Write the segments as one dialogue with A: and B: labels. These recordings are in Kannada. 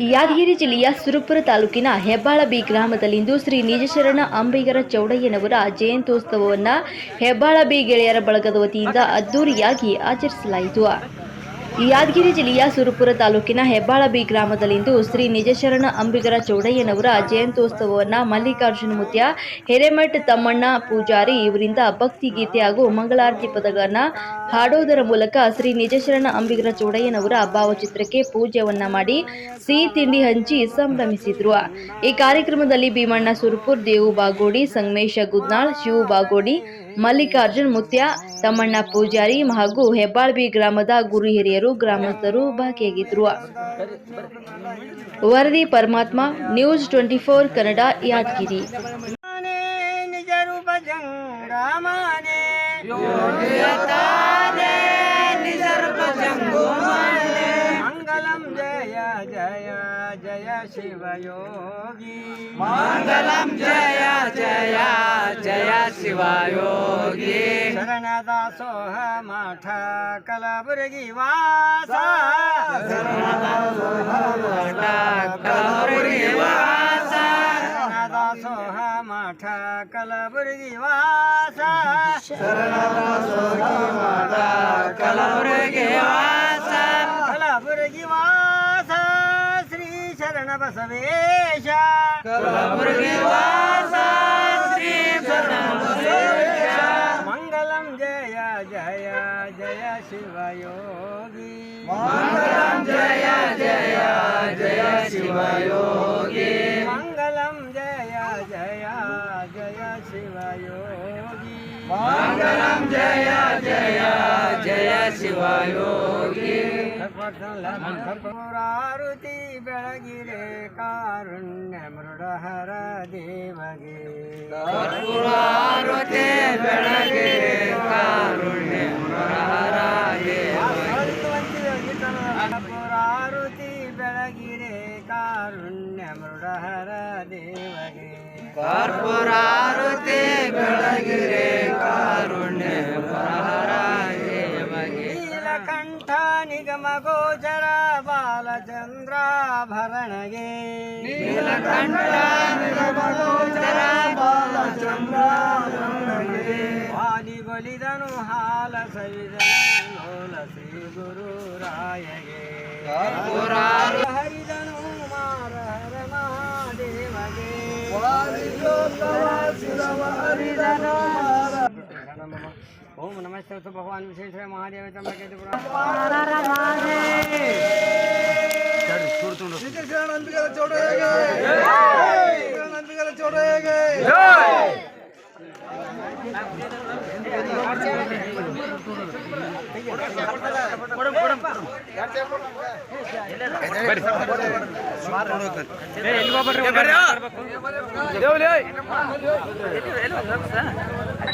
A: ಯಾದಗಿರಿ ಜಿಲ್ಲೆಯ ಸುರಪುರ ತಾಲೂಕಿನ ಹೆಬ್ಬಾಳ ಬಿ ಗ್ರಾಮದಲ್ಲಿಂದು ಶ್ರೀ ನಿಜಶರಣ ಅಂಬಿಗರ ಚೌಡಯ್ಯನವರ ಜಯಂತ್ಯೋತ್ಸವವನ್ನು ಹೆಬ್ಬಾಳ ಬಿ ಗೆಳೆಯರ ಬಳಗದ ವತಿಯಿಂದ ಅದ್ದೂರಿಯಾಗಿ ಆಚರಿಸಲಾಯಿತು. ಯಾದಗಿರಿ ಜಿಲ್ಲೆಯ ಸುರಪುರ ತಾಲೂಕಿನ ಹೆಬ್ಬಾಳ ಬಿ ಗ್ರಾಮದಲ್ಲಿಂದು ಶ್ರೀ ನಿಜಶರಣ ಅಂಬಿಗರ ಚೌಡಯ್ಯನವರ ಜಯಂತ್ಯೋತ್ಸವವನ್ನು ಮಲ್ಲಿಕಾರ್ಜುನ ಮುತ್ಯ, ಹಿರೇಮಠ್ ತಮ್ಮಣ್ಣ ಪೂಜಾರಿ ಇವರಿಂದ ಭಕ್ತಿ ಗೀತೆ ಹಾಗೂ ಮಂಗಳಾರತಿ ಪದಗಳನ್ನು ಹಾಡೋದರ ಮೂಲಕ ಶ್ರೀ ನಿಜಶರಣ ಅಂಬಿಗರ ಚೌಡಯ್ಯನವರ ಭಾವಚಿತ್ರಕ್ಕೆ ಪೂಜೆಯನ್ನ ಮಾಡಿ ಸಿಹಿ ತಿಂಡಿ ಹಂಚಿ ಸಂಭ್ರಮಿಸಿದ್ರು. ಈ ಕಾರ್ಯಕ್ರಮದಲ್ಲಿ ಭೀಮಣ್ಣ ಸುರಪುರ್, ದೇವು ಬಾಗೋಡಿ, ಸಂಗಮೇಶ ಗುದ್ನಾಳ್, ಶಿವು ಬಾಗೋಡಿ ಮಲ್ಲಿಕಾರ್ಜುನ್ ಮುತ್ಯ ತಮ್ಮಣ್ಣ ಪೂಜಾರಿ ಹಾಗೂ ಹೆಬ್ಬಾಳ್ಬಿ ಗ್ರಾಮದ ಗುರು ಹಿರಿಯರು ಗ್ರಾಮಸ್ಥರು ಭಾಗಿಯಾಗಿದ್ರು ವರದಿ Paramatma news twenty four Kannada Yadgiri
B: Mane ನಿಜ ರೂಪ ಜಂಗಮಾನೆ ಮಂಗಲಂ ಜಯ ಜಯ ಜಯ ಶಿವಯೋಗಿ
C: ಮಂಗಲಂ ಜಯ ಜಯ ಜಯ ಶಿವಯೋಗಿ
B: ಶರಣದ ಸೋಹ ಮಠ ಕಲಬುರಗಿ ವಾಸ
C: ಕಲಬುರಗಿ ವಾಸ
B: ಶರಣದ ಸೋಹ ಮಠ ಕಲಬುರಗಿ ವಾಸ
C: ಕಲಬುರಗಿ ವಾಸ
B: ಕಲಬುರಗಿ ವಾಸ ಶ್ರೀ ಶರಣ ಬಸವೇಶ
C: ಕಲಬುರಗಿ ವಾಸ
B: शिवयोगी। मङ्गलं जय जय
C: जय शिवयोगी। मंगलम जय जय
B: जय शिवयोगी। मंगलम जय जय
C: जय शिवयोगी। मुरारुति बेळगिरे कारुण्य
B: मृडहर देवगे। मुरारुति बेळगिरे कार
C: ಕರ್ಪೂರಾರುತಿ
B: ಬೆಳಗಿರೆ ಕಾರುಣ್ಯ ನೀಲಕಂಠ ನಿಗಮ ಗೋಚರ ಬಾಲಚಂದ್ರಾಭರಣಗೆ
C: ನೀಲಕಂಠ ನಿಗಮಗೋಚರ ಬಾಲಚಂದ್ರಾಭರಣಗೆ.
B: ವಾಲಿಗೊಲಿದನು ಹಾಲ ಸವಿದನು ಲೋಲ ಗುರು
C: ಕರ್ಪೂರಾರು
B: ओम नमः शिव तो भगवान विशेष है महादेव चंद्र के त्रिपुरा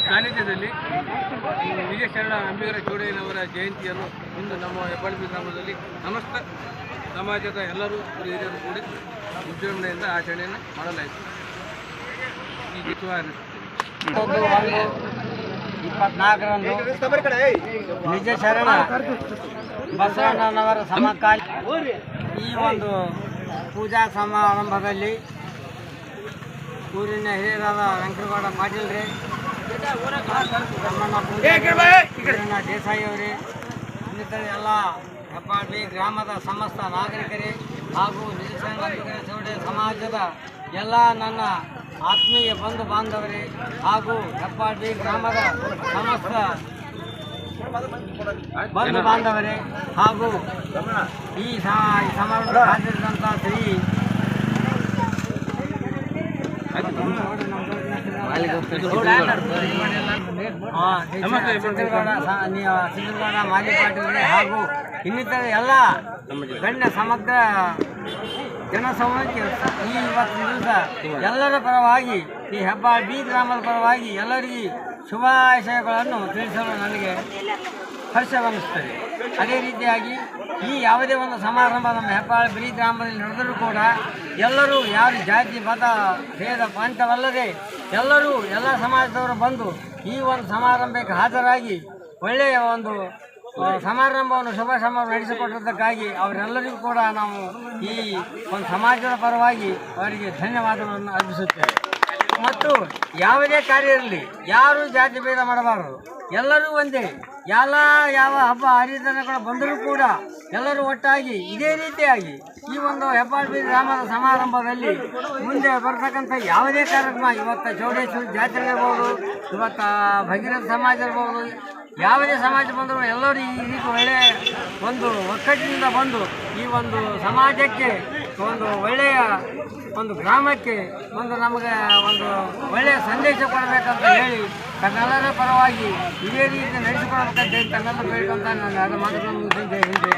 D: ಸಾನ್ನಿಧ್ಯದಲ್ಲಿ ವಿಜಯಶರಣ ಅಂಬಿಗರ ಚೌಡಯ್ಯನವರ ಜಯಂತಿಯನ್ನು ಇಂದು ನಮ್ಮ ಹೆಬ್ಬಾಳ್ಬಿ ಗ್ರಾಮದಲ್ಲಿ ಸಮಸ್ತ ಸಮಾಜದ ಎಲ್ಲರೂ ಹಿರಿಯರು ಕೂಡಿ ವಿಜೃಂಭಣೆಯಿಂದ ಆಚರಣೆಯನ್ನು ಮಾಡಲಾಯಿತು. ಈ
B: ಒಂದು ಇಪ್ಪತ್ನಾಲ್ಕರಂದು ನಿಜ ಶರಣ ಬಸವಣ್ಣನವರ ಸಮಕಾಲ ಈ ಒಂದು ಪೂಜಾ ಸಮಾರಂಭದಲ್ಲಿ ಊರಿನ ಹಿರಿಯರಾದ ವೆಂಕಟಗೌಡ ಪಾಟೀಲ್ರಿ ರೀ ಪೂಜಾರಿ ದೇಸಾಯಿ ಅವರೇ ಇನ್ನಿತರ ಎಲ್ಲ ಹೆಬ್ಬಾಳ್ಬಿ ಗ್ರಾಮದ ಸಮಸ್ತ ನಾಗರಿಕರೇ ಹಾಗೂ ನಿಜ ಸಮಾಜದ ಎಲ್ಲ ನನ್ನ ಆತ್ಮೀಯ ಬಂಧು ಬಾಂಧವರೇ ಹಾಗೂ ಹೆಪ್ಪಾಡಿ ಗ್ರಾಮದ ಸಮಸ್ತ ಬಂಧು ಬಾಂಧವರೇ ಹಾಗೂ ಈ ಸಮಾರಂಭ ಹಾಜರಿದಂಥ ಶ್ರೀ ಹಾ, ಸಿದ್ದಗೌಡ ಸ- ಮಾಲಿ ಪಾಟೀಲ್ ಹಾಗೂ ಇನ್ನಿತರ ಎಲ್ಲ ಗಣ್ಯ ಸಮಗ್ರ ಜನಸಮೂಹಕ್ಕೆ ಈ ಇವತ್ತಿನ ದಿವಸ ಎಲ್ಲರ ಪರವಾಗಿ ಈ ಹಬ್ಬ ಬಿ ಗ್ರಾಮದ ಪರವಾಗಿ ಎಲ್ಲರಿಗೂ ಶುಭಾಶಯಗಳನ್ನು ತಿಳಿಸಲು ನನಗೆ ಹರ್ಷವನ್ನಿಸ್ತದೆ ಅದೇ ರೀತಿಯಾಗಿ ಈ ಯಾವುದೇ ಒಂದು ಸಮಾರಂಭ ನಮ್ಮ ಹೆಬ್ಬಾಳ ಬಿಳಿ ಗ್ರಾಮದಲ್ಲಿ ನಡೆದರೂ ಕೂಡ ಎಲ್ಲರೂ ಯಾರು ಜಾತಿ ಮತ ಭೇದ ಪಂಥವಲ್ಲದೆ ಎಲ್ಲರೂ ಎಲ್ಲ ಸಮಾಜದವರು ಬಂದು ಈ ಒಂದು ಸಮಾರಂಭಕ್ಕೆ ಹಾಜರಾಗಿ ಒಳ್ಳೆಯ ಒಂದು ಸಮಾರಂಭವನ್ನು ಶುಭ ಸಮಾರಂಭ ನಡೆಸಿಕೊಟ್ಟದ್ದಕ್ಕಾಗಿ ಅವರೆಲ್ಲರಿಗೂ ಕೂಡ ನಾವು ಈ ಒಂದು ಸಮಾಜದ ಪರವಾಗಿ ಅವರಿಗೆ ಧನ್ಯವಾದಗಳನ್ನು ಅರ್ಪಿಸುತ್ತೇವೆ. ಮತ್ತು ಯಾವುದೇ ಕಾರ್ಯ ಇರಲಿ ಯಾರೂ ಜಾತಿ ಭೇದ ಮಾಡಬಾರದು. ಎಲ್ಲರೂ ಒಂದೇ. ಎಲ್ಲ ಯಾವ ಹಬ್ಬ ಹರಿದನಗಳು ಬಂದರೂ ಕೂಡ ಎಲ್ಲರೂ ಒಟ್ಟಾಗಿ ಇದೇ ರೀತಿಯಾಗಿ ಈ ಒಂದು ಹೆಬ್ಬಾಳ್ಬಿ ಗ್ರಾಮದ ಸಮಾರಂಭದಲ್ಲಿ ಮುಂದೆ ಬರ್ತಕ್ಕಂಥ ಯಾವುದೇ ಕಾರ್ಯಕ್ರಮ, ಇವತ್ತು ಚೌಡೇಶ್ವರಿ ಜಾತ್ರೆ ಇರ್ಬೋದು, ಇವತ್ತು ಭಗೀರಥ ಸಮಾಜ ಇರ್ಬೋದು ಯಾವುದೇ ಸಮಾಜ ಬಂದರೂ ಎಲ್ಲರೂ ಈ ರೀತಿ ಒಳ್ಳೆಯ ಒಂದು ಒಕ್ಕಟ್ಟಿನಿಂದ ಬಂದು ಈ ಒಂದು ಸಮಾಜಕ್ಕೆ, ಒಂದು ಒಳ್ಳೆಯ ಒಂದು ಗ್ರಾಮಕ್ಕೆ ಒಂದು ನಮಗೆ ಒಂದು ಒಳ್ಳೆಯ ಸಂದೇಶ ಕೊಡಬೇಕಂತ ಹೇಳಿ ತನ್ನೆಲ್ಲರ ಪರವಾಗಿ ಇದೇ ರೀತಿ ನಡೆಸಿಕೊಳ್ಳಬೇಕಂತ ಹೇಳಿ ತನ್ನೆಲ್ಲ ಬೇಕಂತ ನಾನು ಅದು ಮಾತುಗಳನ್ನು ಹಿಂದೆ